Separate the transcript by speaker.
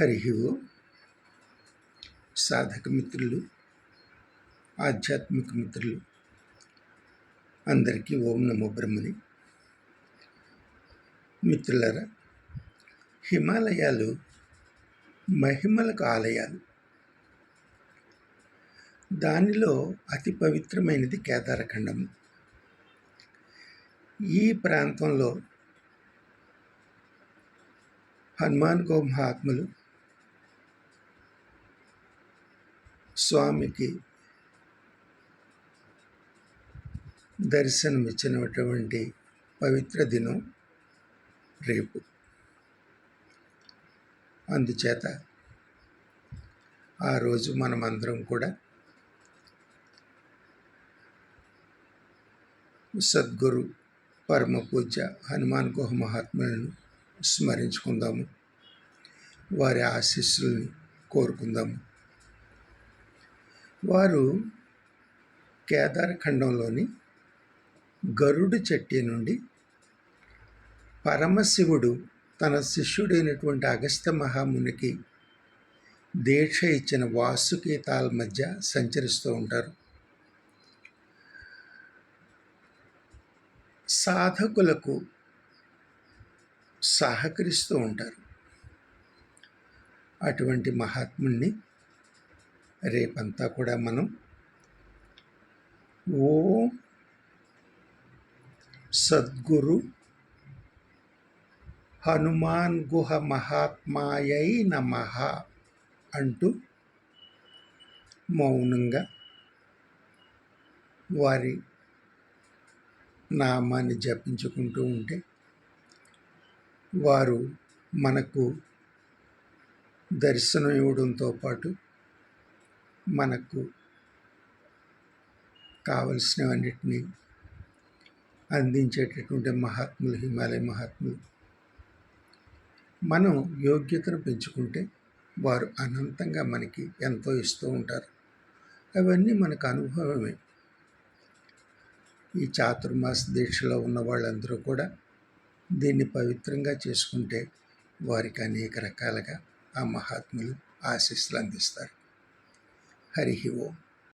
Speaker 1: హరి ఓం సాధక మిత్రులు ఆధ్యాత్మిక మిత్రులు అందరికీ ఓం నమో బ్రహ్మని. మిత్రులరా హిమాలయాలు మహిమలకు ఆలయాలు. దానిలో అతి పవిత్రమైనది కేదారఖండము ఈ ప్రాంతంలో హనుమాన్ గో మహాత్ములు స్వామికి దర్శనమిచ్చినటువంటి పవిత్ర దినం రేపు. అందుచేత ఆ రోజు మనమందరం కూడా సద్గురు పరమ పూజ్య హనుమాన్ గుహ మహాత్ములను స్మరించుకుందాము. వారి ఆశీస్సుల్ని కోరుకుందాము. వారు కేదారఖండంలోని గరుడు చెట్టి నుండి పరమశివుడు తన శిష్యుడైనటువంటి అగస్త్య మహామునికి దీక్ష ఇచ్చిన వాసుకేతాల మధ్య సంచరిస్తూ ఉంటారు. సాధకులకు సహకరిస్తూ ఉంటారు. అటువంటి మహాత్ముని రేపంతా కూడా మనం ఓ సద్గురు హనుమాన్ గుహ మహాత్మాయై నమ అంటూ మౌనంగా వారి నామాన్ని జపించుకుంటూ ఉంటే వారు మనకు దర్శనం ఇవ్వడంతో పాటు మనకు కావలసినవన్నిటినీ అందించేటటువంటి మహాత్ములు హిమాలయ మహాత్ములు. మనం యోగ్యతను పెంచుకుంటే వారు అనంతంగా మనకి ఎంతో ఇస్తూ ఉంటారు. అవన్నీ మనకు అనుభవమే. ఈ చాతుర్మాస దీక్షలో ఉన్న వాళ్ళందరూ కూడా దీన్ని పవిత్రంగా చేసుకుంటే వారికి అనేక రకాలుగా ఆ మహాత్ములు ఆశీస్సులు అందిస్తారు. హరి ఓం